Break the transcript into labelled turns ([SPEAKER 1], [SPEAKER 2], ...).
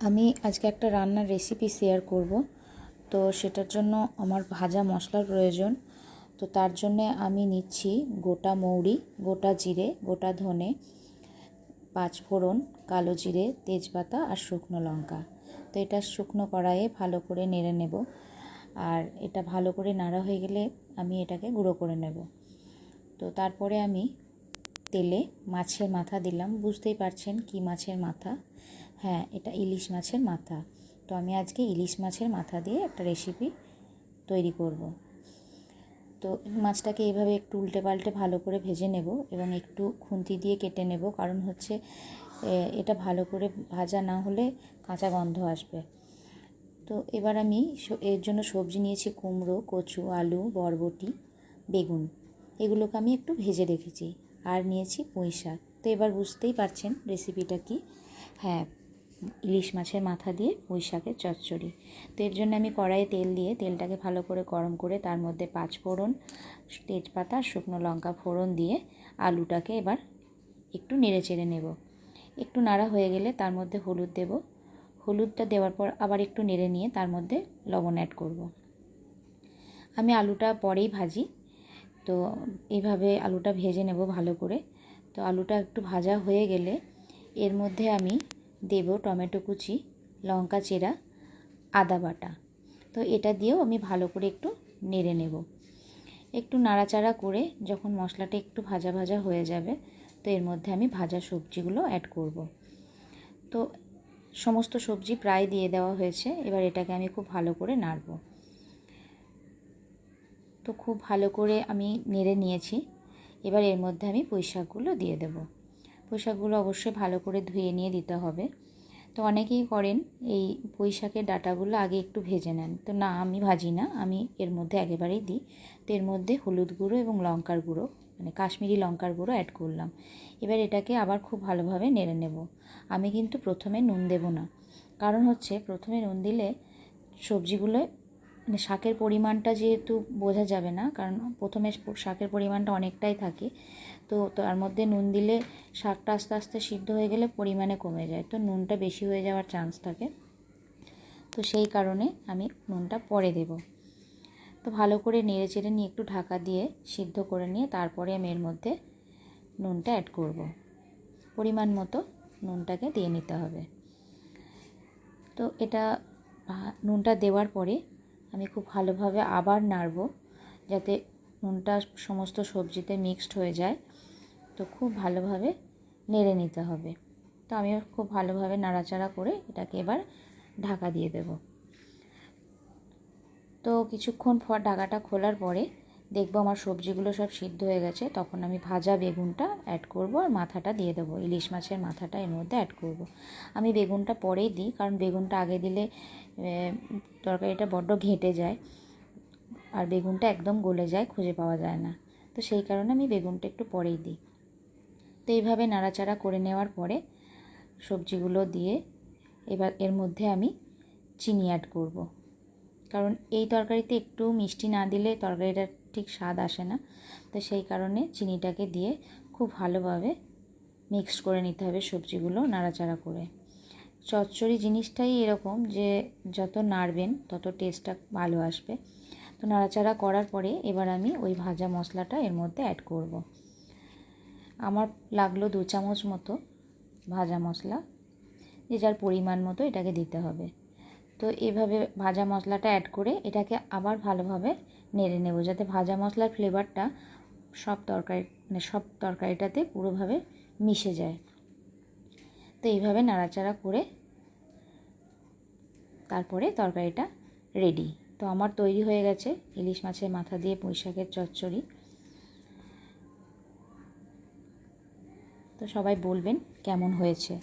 [SPEAKER 1] আমি আজকে একটা রান্নার রেসিপি শেয়ার করব। তো সেটার জন্য আমার ভাজা মশলার প্রয়োজন। তো তার জন্যে আমি নিচ্ছি গোটা মৌরি, গোটা জিরে, গোটা ধনে, পাঁচ ফোড়ন, কালো জিরে, তেজপাতা আর শুকনো লঙ্কা। তো এটা শুকনো কড়াইয়ে ভালো করে নেড়ে নেব। আর এটা ভালো করে নাড়া হয়ে গেলে আমি এটাকে গুঁড়ো করে নেব। তো তারপরে আমি তেলে মাছের মাথা দিলাম। বুঝতেই পারছেন কি মাছের মাথা? হ্যাঁ এটা ইলিশ মাছের মাথা। তো আমি আজকে ইলিশ মাছের মাথা দিয়ে একটা রেসিপি তৈরি করব। তো মাছটাকে এভাবে একটু উল্টে পাল্টে ভালো করে ভেজে নেব এবং একটু খুন্তি দিয়ে কেটে নেব। কারণ হচ্ছে এটা ভালো করে ভাজা না হলে কাঁচা গন্ধ আসবে। তো এবার আমি এর জন্য সবজি নিয়েছি কুমড়ো, কচু, আলু, বরবটি, বেগুন। এগুলোকে আমি একটু ভেজে রেখেছি। আর নিয়েছি পুঁই শাক। তো এবার বুঝতেই পারছেন রেসিপিটা কি? হ্যাঁ ইলিশ মাছের মাথা দিয়ে পুঁই শাকের চচ্চড়ি। তো এর জন্য আমি কড়াইয়ে তেল দিয়ে তেলটাকে ভালো করে গরম করে তার মধ্যে পাঁচ ফোড়ন তেজপাতা, শুকনো লঙ্কা ফোড়ন দিয়ে আলুটাকে এবার একটু নেড়ে চেড়ে নেব। একটু নাড়া হয়ে গেলে তার মধ্যে হলুদ দেব। হলুদটা দেওয়ার পর আবার একটু নেড়ে নিয়ে তার মধ্যে লবণ অ্যাড করব। আমি আলুটা পরেই ভাজি। তো এইভাবে আলুটা ভেজে নেব ভালো করে। তো আলুটা একটু ভাজা হয়ে গেলে এর মধ্যে আমি দেব টমেটো কুচি, লঙ্কা চেরা, আদা বাটা। তো এটা দিয়েও আমি ভালো করে একটু নেড়ে নেব। একটু নাড়াচাড়া করে যখন মশলাটা একটু ভাজা ভাজা হয়ে যাবে, তো এর মধ্যে আমি ভাজা সবজিগুলো অ্যাড করব। তো সমস্ত সবজি প্রায় দিয়ে দেওয়া হয়েছে, এবার এটাকে আমি খুব ভালো করে নাড়ব। তো খুব ভালো করে আমি নেড়ে নিয়েছি, এবার এর মধ্যে আমি পুঁই শাকগুলো দিয়ে দেব। পুঁই শাকগুলো অবশ্যই ভালো করে ধুয়ে নিয়ে দিতে হবে। তো অনেকেই করেন এই পুঁইশাকের ডাটাগুলো আগে একটু ভেজে নেন। তো না, আমি ভাজি না, আমি এর মধ্যে একেবারেই দিই। তো এর মধ্যে হলুদ গুঁড়ো এবং লঙ্কার গুঁড়ো মানে কাশ্মীরি লঙ্কার গুঁড়ো অ্যাড করলাম। এবার এটাকে আবার খুব ভালোভাবে নেড়ে নেব। আমি কিন্তু প্রথমে নুন দেব না। কারণ হচ্ছে, প্রথমে নুন দিলে সবজিগুলো শাকের পরিমাণটা যেহেতু বোঝা যাবে না, কারণ প্রথমে শাকের পরিমাণটা অনেকটাই থাকে, তো তার মধ্যে নুন দিলে শাকটা আস্তে আস্তে সিদ্ধ হয়ে গেলে পরিমাণে কমে যায়, তো নুনটা বেশি হয়ে যাওয়ার চান্স থাকে। তো সেই কারণে আমি নুনটা পরে দেব। তো ভালো করে নেড়ে চেড়ে নিয়ে একটু ঢাকা দিয়ে সিদ্ধ করে নিয়ে তারপরে আমি এর মধ্যে নুনটা অ্যাড করব। পরিমাণ মতো নুনটাকে দিয়ে নিতে হবে। তো এটা নুনটা দেওয়ার পরে আমি খুব ভালোভাবে আবার নাড়ব যাতে নুনটা সমস্ত সবজিতে মিক্সড হয়ে যায়। তো খুব ভালোভাবে নেড়ে নিতে হবে। তো আমি খুব ভালোভাবে নাড়াচাড়া করে এটাকে এবার ঢাকা দিয়ে দেব। তো কিছুক্ষণ পর ঢাকাটা খোলার পরে দেখব আমার সবজিগুলো সব সিদ্ধ হয়ে গেছে, তখন আমি ভাজা বেগুনটা অ্যাড করব আর মাথাটা দিয়ে দেবো, ইলিশ মাছের মাথাটা এর মধ্যে অ্যাড করব। আমি বেগুনটা পরেই দিই, কারণ বেগুনটা আগে দিলে তরকারিটা বড্ড ঘেঁটে যায় আর বেগুনটা একদম গলে যায়, খুঁজে পাওয়া যায় না। তো সেই কারণে আমি বেগুনটা একটু পরেই দিই। তো এইভাবে নাড়াচাড়া করে নেওয়ার পরে সবজিগুলো দিয়ে এবার এর মধ্যে আমি চিনি অ্যাড করব। কারণ এই তরকারিতে একটু মিষ্টি না দিলে তরকারিটা ঠিক স্বাদ আসে না। তো সেই কারণে চিনিটাকে দিয়ে খুব ভালোভাবে মিক্সড করে নিতে হবে সবজিগুলো নাড়াচাড়া করে। চচ্চড়ি জিনিসটাই এরকম যে যত নাড়বেন তত টেস্টটা ভালো আসবে। তো নাড়াচাড়া করার পরে এবার আমি ওই ভাজা মশলাটা এর মধ্যে অ্যাড করব। আমার লাগল দু চামচ মতো ভাজা মশলা, যে যার পরিমাণ মতো এটাকে দিতে হবে। তো এভাবে ভাজা মশলাটা অ্যাড করে এটাকে আবার ভালোভাবে নেড়ে নেব যাতে ভাজা মশলার ফ্লেভারটা সব তরকারি মানে সব তরকারিটাতে পুরোভাবে মিশে যায়। তো এইভাবে নাড়াচাড়া করে তারপরে তরকারিটা রেডি তো আমার তৈরি হয়ে গেছে ইলিশ মাছের মাথা দিয়ে পুঁই শাকের চচ্চড়ি। তো সবাই বলবেন কেমন হয়েছে।